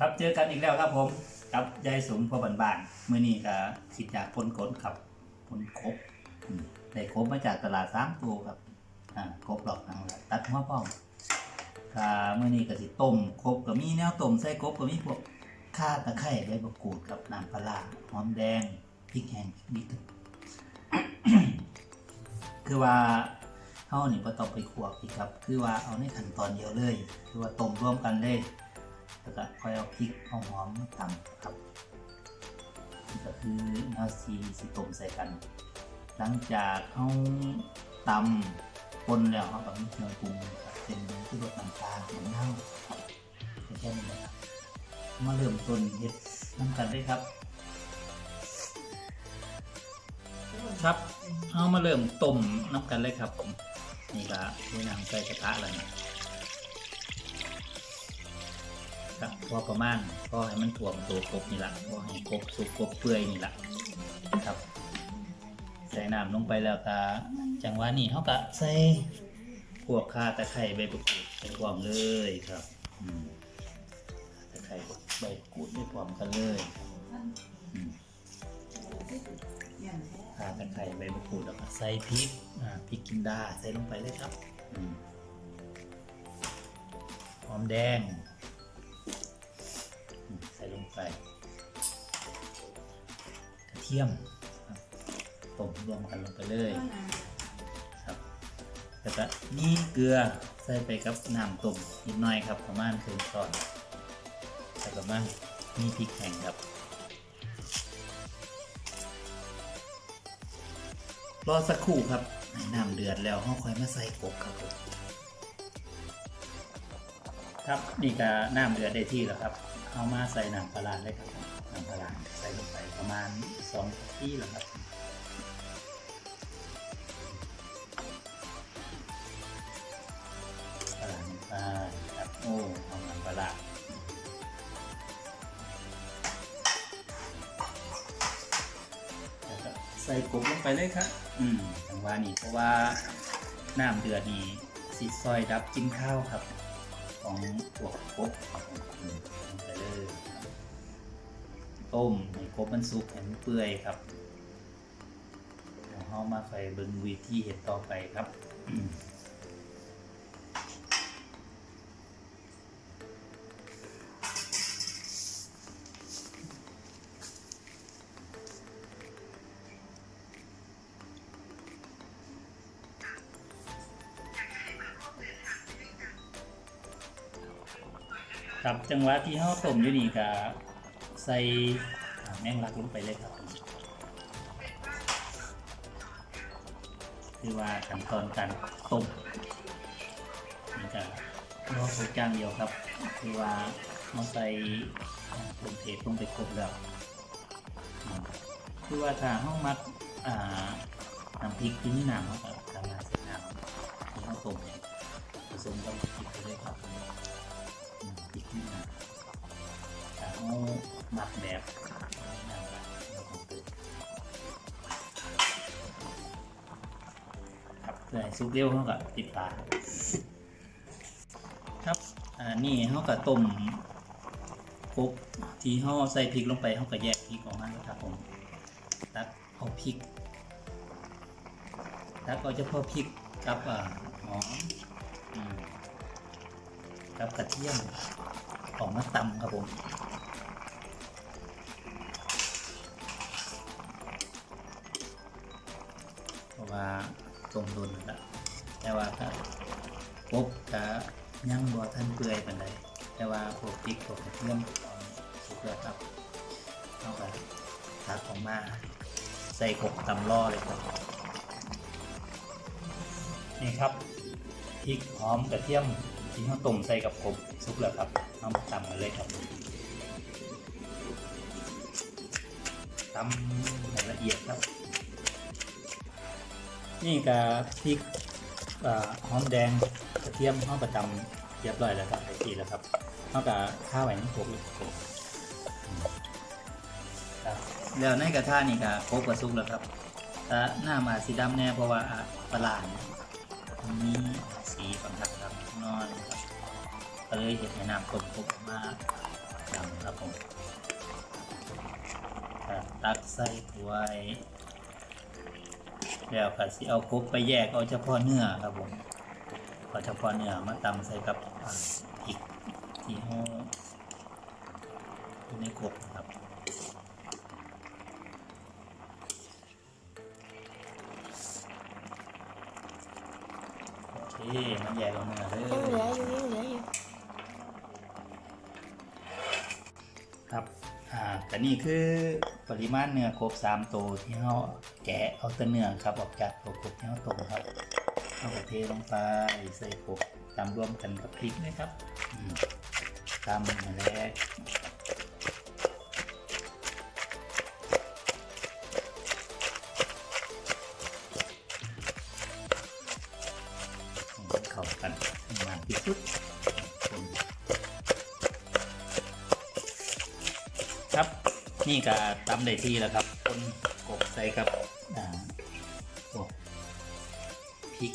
ครับเจอกันอีกแล้วครับผมกับยายสมพอบันบานๆมื่อนี้ก็คิดจากคนกดครับคนครบได้ครบมาจากตลาดสามตัวครับอ่าครบหลอกทางละตัดหัวป้องค่ะมื่อนี้ก็สิต้มครบก็มีแนวต้มใส่ครบก็มีพวกข่าตะไคร้ใบมะกรูดกับน้ำปลาหอมแดงพริกแห้งนิดนึงคือว่าเฮานี่บ่ต้องไปคั่วพริกครับ คือว่าเอาในขั้นตอนเดียวเลย คือว่าต้มร่วมกันเลย แล้วก็ค่อยเอาพริกเอาหอมมาตำครับนี่ก็คือเนาซีสิต้มใส่กัน หลังจากเขาตำปนแล้วเขาก็มีเครื่องปรุงเป็นที่รสน้ำตาลมะนาวครับแค่นี้แหละครับมาเริ่มต้นเฮ็ดน้ำกันเลยครับครับเอามาเริ่มต้มน้ำกันเลยครับผมนี่ก็ด้วยน้ำใส่กระทะแล้วนี่ค รับพอประมาณพอให้มันถ่วมตัวกบนี่ละพอให้กบสุกกบเปื่อยนี่ละครับ ใส่น้ำลงไปแล้วก็จังหวะนี้เขาก็ใส่พวกข่าตะไคร้ใบมะกรูดใส่พร้อมเลยครับตะไคร้ใบมะกรูดได้พร้อมกันเลยข่าตะไคร้ใบมะกูดแล้วก็ใส่พริกพริกกินดาใส่ลงไปเลยครับหอมแดง ไปกระเทียมครับต้มรวมกันลงไปเลยครับแล้วก็นี่เกลือใส่ไปกับน้ำต้มนิดหน่อยครับประมาณครึ่งช้อนแล้วก็มามีพริกแห้งครับรอสักครู่ครับให้น้ำเดือดแล้วเราค่อยมาใส่กบครับผมครับนี่ก็น้ำเดือดได้ที่แล้วครับ เอามาใส่หน้ำปลาร้าเลยครับหน้ำปลาร้าใส่ลงไปประมาณสองที่แล้วครับปลาร้าลไปครับโอ้เอาน้ำปลาร้าแล้วก็ใส่กบลงไปเลยครับ อืมจังหวะนี้เพราะว่าน้ำเดือดนี่สิซอยดับกินข้าวครับ ของพวกกบ ต้มให้กบมันสุกให้มันเปื่อยครับเดี๋ยวเรามาคอยเบิ่งวิธีเห็ดต่อไปครับครับจังหวะที่เราต้มอยู่นี่ก็ ใส่แมงลักลงไปเลยครับคือว่าขั้นตอนการต้มนี่ก็รอสุกอย่างเดียวครับ คือว่าเราใส่ผงเทศลงไปครบแล้วคือว่าถ้าห้องมักอ่าน้ำพริกที่นี่น้ำเขาก็ทำงานใส่น้ำที่เราต้มเนี่ยผสมกับพริกไปเลยครับ แบบครับเพื่อให้ซุปเร็วเขาก็ปิดฝาครับอ่านี่เขาก็ต้มครบที่เขาใส่พริกลงไปเขาก็แยกพริกออกมาแล้วครับผมตักเอาพริกตักเอาเฉพาะพริกกับอ่าหอมอืมกับกระเทียมออกมาตำครับผม ว่าตรงดุนแล้วแต่ว่าถ้าปบจะยังบ่ท่านเปื่อยปานใดแต่ว่าพวกพริกพวกกระเทียมตอนสุกแล้วครับเอาไปตักออกมาใส่กบตำล่อเลยครับ นี่ครับพริกหอมกระเทียมที่เราต้มใส่กับกบซุปแล้วครับเอามาตำกันเลยครับตำให้ละเอียดครับ นี่กับพริกหอมแดงกระเทียมห้องประจำเรียบร้อยแล้วครับไอทีแล้วครับนอกจากข้าวแหว้นี่หกลูกแล้วในกระทะนี่ก็ครบกระซุกแล้วครับแต่หน้ามาสีดำแน่เพราะว่าปลาหลานนี้สีสัมผัสครับนอนก็เลยเห็นในน้ำกลมกลมมาดำครับผมตักใส่ถ้วย แล้วก็สิเอากบไปแยกเอาเฉพาะเนื้อครับผมเอาเฉพาะเนื้อมาตำใส่กับอ่าพริกที่ห้อยู่ในกบครับโอเคมันแยกเอาเนื้อเลยยังเหลืออยู่ยังเหลืออยู่ แต่นี่คือปริมาณเนื้อครบสามตัวที่เขาแกะเอาแต่เนื้อครับออกจากตัวกบที่เขาต้มครับเอากระเทลงไปใส่กบตามรวมกันกับพริกนะครับตามมาแล้ว ครับ นี่ก็ตำได้ที่แล้วครับคนกบใส่กับอ่าพวกพริก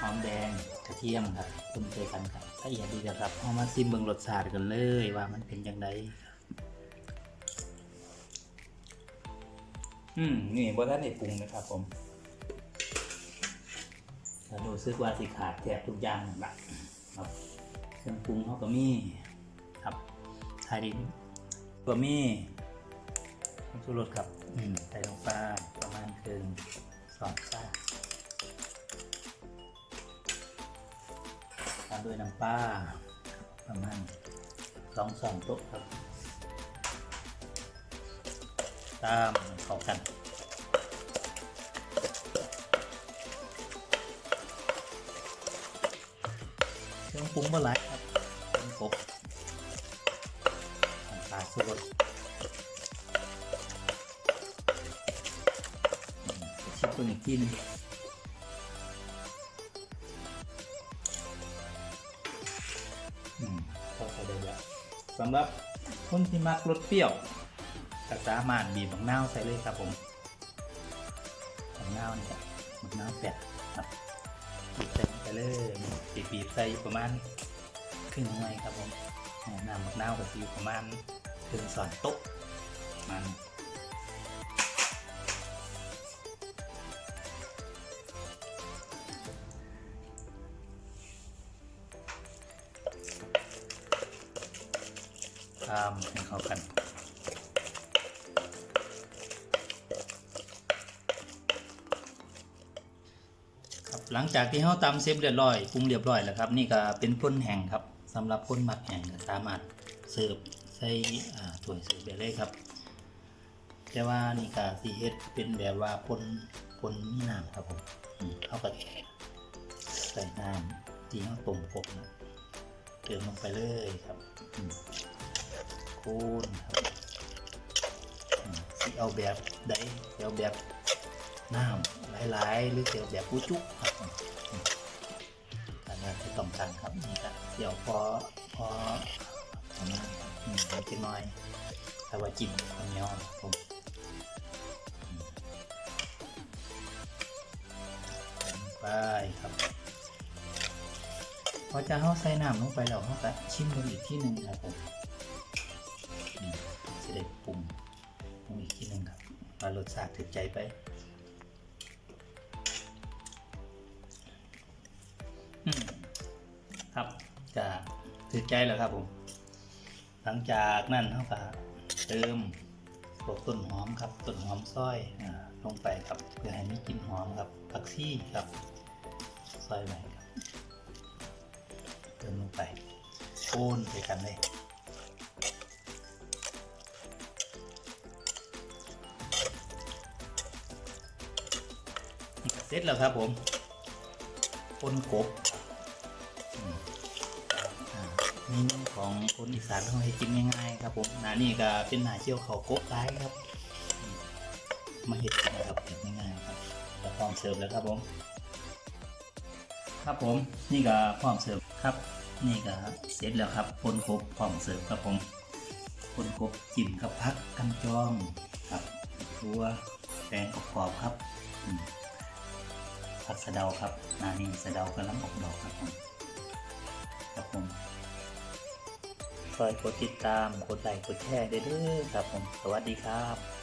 หอมแดงกระเทียมครับคนใส่กันครับละเอียดดีแล้วครับเอามาซิมเบิ่งรสชาติกันเลยว่ามันเป็นยังไงอืมนี่บ่ทันได้ปรุงนะครับผมถ้ารู้สึกว่าสิขาดแทบทุกอย่างนั่นละครับเครื่องปรุงเขาก็มีครับไทยดิน ตัวมีผงชูรสครับอืมใส่ลงไปประมาณครึ่งสองซ่าตามด้วยน้ำปลาประมาณสองสองโต๊ะครับ ตามเข้ากันเครื่องปรุงมาหลายครับเป็นกบาสุรสชิมตัวอีกทีหนึงอืมเข้าไปได้แล้วสำหรับคนที่มักรสเปรี้ยวก็สามารถบีบมะนาวใส่เลยครับผมมะนาวเนี่ยมะนาวแปดครับบีบใส่ไปเลยบีบบีบใส่ประมาณครึ่งหน่วยครับผมน้ำมะนาวก็อยู่ประมาณ ถึงสอนโต๊ะมันตามให้เข้ากันครับหลังจากที่เราตำเซฟเรียบร้อยปรุงเรียบร้อยแล้วครับ นี่ก็เป็นพ่นแห้งครับสำหรับพ่นหมักแห้งสามารถเสิร์ฟ ใส่ถ้วยเสิร์ฟได้เลยครับ แต่ว่านี่ก็สีเฮ็ดเป็นแบบว่าพ่นพ่นมีน้ำครับผมอืมเขาก็ใส่น้ำที่เขาต้มกบนะเติมลงไปเลยครับคูณครับสิเอาแบบใดสิเอาแบบน้ำหลายๆหรือเสียวแบบผู้จุกครับอันนี้ที่ต้องการครับนี่ก็เสียวพอพอ อืมเล็กน้อยแต่ว่าจิ้มข้าวเหนียวครับผมไปครับ พอจะเข้าใส่น้ำลงไปแล้วเขาก็ชิมกันอีกที่หนึ่งครับผมอืมจะได้ปรุงปรุงอีกที่หนึ่งครับว่ารสชาติถึกใจไปครับจะถือใจแล้วครับผม หลังจากนั้นเขาก็เติมพวกต้นหอมครับต้นหอมซอยอลงไปครับเพื่อให้มีกลิ่นหอมครับผักชีครับซอยไว้ครับเติมลงไปโคนไปกันเลยเสร็จแล้วครับผมคนกบ เมนูของคนอีสานเขาให้กินง่ายๆครับผมนานี่ก็เป็นหนาเชี่ยวเขาโกบร้ายครับมาเห็ดนะครับเห็ดง่ายๆครับแล้วพร้อมเสิร์ฟแล้วครับผม ครับผมนี่ก็พร้อมเสิร์ฟครับ นี่ก็เสร็จแล้วครับปนกบพร้อมเสิร์ฟครับผมปนกบจิ้มกับพักกันจองครับทัวแป้งกรอบๆครับผักสะเดาครับนานี่สะเดากำลังออกดอกครับผมครับผม คอยกดติดตาม กดไลค์ กดแชร์ด้เด้อครับผม สวัสดีครับ